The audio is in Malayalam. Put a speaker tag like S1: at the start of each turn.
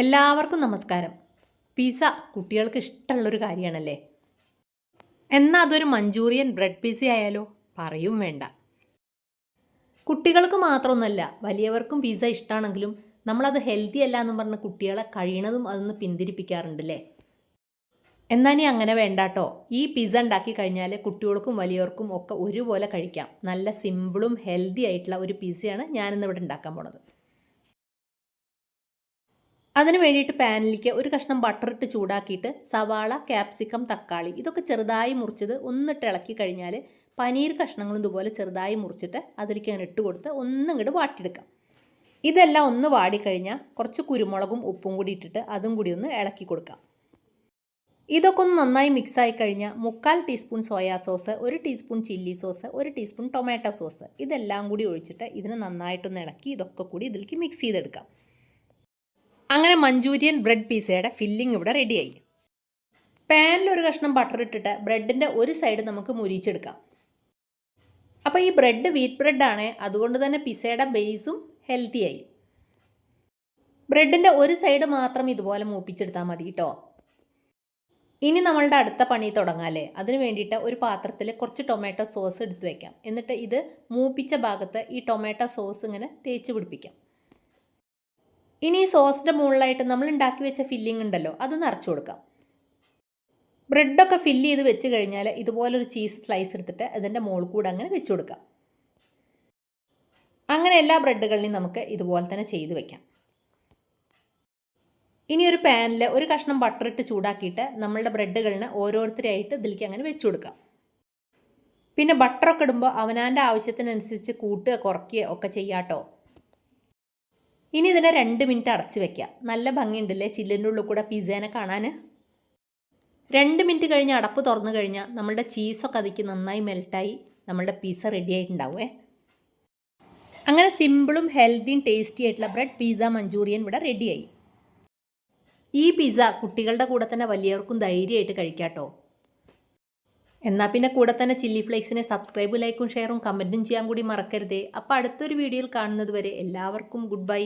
S1: എല്ലാവർക്കും നമസ്കാരം. പിസ കുട്ടികൾക്ക് ഇഷ്ടമുള്ളൊരു കാര്യമാണല്ലേ? എന്നാൽ അതൊരു മഞ്ചൂറിയൻ ബ്രെഡ് പിസ ആയാലോ? പറയും വേണ്ട. കുട്ടികൾക്ക് മാത്രമൊന്നുമല്ല വലിയവർക്കും പിസ ഇഷ്ടമാണെങ്കിലും നമ്മളത് ഹെൽത്തി അല്ല എന്നും പറഞ്ഞ് കുട്ടികളെ കഴിയണതും അതൊന്ന് പിന്തിരിപ്പിക്കാറുണ്ടല്ലേ? എന്നാൽ നീ അങ്ങനെ വേണ്ട കേട്ടോ ഈ പിസ ഉണ്ടാക്കി കഴിഞ്ഞാൽ കുട്ടികൾക്കും വലിയവർക്കും ഒക്കെ ഒരുപോലെ കഴിക്കാം. നല്ല സിമ്പിളും ഹെൽത്തി ആയിട്ടുള്ള ഒരു പിസയാണ് ഞാനിന്ന് ഇവിടെ ഉണ്ടാക്കാൻ പോണത്. അതിന് വേണ്ടിയിട്ട് പാനിലേക്ക് ഒരു കഷ്ണം ബട്ടർ ഇട്ട് ചൂടാക്കിയിട്ട് സവാള ക്യാപ്സിക്കം തക്കാളി ഇതൊക്കെ ചെറുതായി മുറിച്ചത് ഒന്നിട്ട് ഇളക്കി കഴിഞ്ഞാൽ പനീർ കഷ്ണങ്ങളും ഇതുപോലെ ചെറുതായി മുറിച്ചിട്ട് അതിലേക്ക് അങ്ങനെ ഇട്ട് കൊടുത്ത് ഒന്നും ഇങ്ങോട്ട് വാട്ടിയെടുക്കാം. ഇതെല്ലാം ഒന്ന് വാടിക്കഴിഞ്ഞാൽ കുറച്ച് കുരുമുളകും ഉപ്പും കൂടി ഇട്ടിട്ട് അതും കൂടി ഒന്ന് ഇളക്കി കൊടുക്കാം. ഇതൊക്കെ ഒന്ന് നന്നായി മിക്സ് ആയി കഴിഞ്ഞാൽ മുക്കാൽ ടീസ്പൂൺ സോയാ സോസ് ഒരു ടീസ്പൂൺ ചില്ലി സോസ് ഒരു ടീസ്പൂൺ ടൊമാറ്റോ സോസ് ഇതെല്ലാം കൂടി ഒഴിച്ചിട്ട് ഇതിന് നന്നായിട്ടൊന്ന് ഇളക്കി ഇതൊക്കെ കൂടി ഇതിലേക്ക് മിക്സ് ചെയ്തെടുക്കാം. അങ്ങനെ മഞ്ചൂരിയൻ ബ്രെഡ് പിസയുടെ ഫില്ലിംഗ് ഇവിടെ റെഡിയായി പാനിൽ ഒരു കഷ്ണം ബട്ടർ ഇട്ടിട്ട് ബ്രെഡിന്റെ ഒരു സൈഡ് നമുക്ക് മുരിച്ചെടുക്കാം. അപ്പോൾ ഈ ബ്രെഡ് വീറ്റ് ബ്രെഡാണ് അതുകൊണ്ട് തന്നെ പിസയുടെ ബേസും ഹെൽത്തിയായി ബ്രെഡിന്റെ ഒരു സൈഡ് മാത്രം ഇതുപോലെ മൂപ്പിച്ചെടുത്താൽ മതി കേട്ടോ ഇനി നമ്മളുടെ അടുത്ത പണി തുടങ്ങാല്ലേ? അതിന് വേണ്ടിയിട്ട് ഒരു പാത്രത്തിൽ കുറച്ച് ടൊമാറ്റോ സോസ് എടുത്തു വയ്ക്കാം എന്നിട്ട് ഇത് മൂപ്പിച്ച ഭാഗത്ത് ഈ ടൊമാറ്റോ സോസ് ഇങ്ങനെ തേച്ച് പിടിപ്പിക്കാം. ഇനി ഈ സോസിന്റെ മുകളിലായിട്ട് നമ്മൾ ഉണ്ടാക്കി വെച്ച ഫില്ലിംഗ് ഉണ്ടല്ലോ അത് നിറച്ചു കൊടുക്കാം. ബ്രെഡൊക്കെ ഫില്ല് ചെയ്ത് വെച്ച് കഴിഞ്ഞാൽ ഇതുപോലൊരു ചീസ് സ്ലൈസ് എടുത്തിട്ട് അതിന്റെ മുകളിൽ കൂടെ അങ്ങനെ വെച്ച് കൊടുക്കാം. അങ്ങനെ എല്ലാ ബ്രെഡുകളിലും നമുക്ക് ഇതുപോലെ തന്നെ ചെയ്ത് വെക്കാം. ഇനി ഒരു പാനിൽ ഒരു കഷ്ണം ബട്ടർ ഇട്ട് ചൂടാക്കിയിട്ട് നമ്മളുടെ ബ്രെഡുകളിന് ഓരോരുത്തരായിട്ട് ഇതിലേക്ക് അങ്ങനെ വെച്ച് കൊടുക്കാം. പിന്നെ ബട്ടറൊക്കെ ഇടുമ്പോൾ അവനാന്റെ ആവശ്യത്തിനനുസരിച്ച് കൂട്ടുക കുറയ്ക്കുക ഒക്കെ ചെയ്യാട്ടോ. ഇനി ഇതിനെ രണ്ട് മിനിറ്റ് അടച്ചു വെക്കുക നല്ല ഭംഗിയുണ്ടല്ലേ ചില്ലിന്റെ ഉള്ളിൽ കൂടെ പിസേനെ കാണാൻ? രണ്ട് മിനിറ്റ് കഴിഞ്ഞ് അടപ്പ് തുറന്നു കഴിഞ്ഞാൽ നമ്മളുടെ ചീസൊക്കെ അതിക്ക് നന്നായി മെൽറ്റായി നമ്മളുടെ പിസ്സ റെഡി ആയിട്ടുണ്ടാവുമേ അങ്ങനെ സിമ്പിളും ഹെൽത്തിയും ടേസ്റ്റി ആയിട്ടുള്ള ബ്രെഡ് പിസ്സ മഞ്ചൂറിയൻ ഇവിടെ റെഡിയായി ഈ പിസ്സ കുട്ടികളുടെ കൂടെ തന്നെ വലിയവർക്കും ധൈര്യമായിട്ട് കഴിക്കാട്ടോ. എന്നാൽ പിന്നെ കൂടെ തന്നെ ചില്ലി ഫ്ലേക്സിനെ സബ്സ്ക്രൈബ് ലൈക്കും ഷെയറും കമന്റും ചെയ്യാൻ കൂടി മറക്കരുതേ. അപ്പോൾ അടുത്തൊരു വീഡിയോയിൽ കാണുന്നത് വരെ എല്ലാവർക്കും ഗുഡ് ബൈ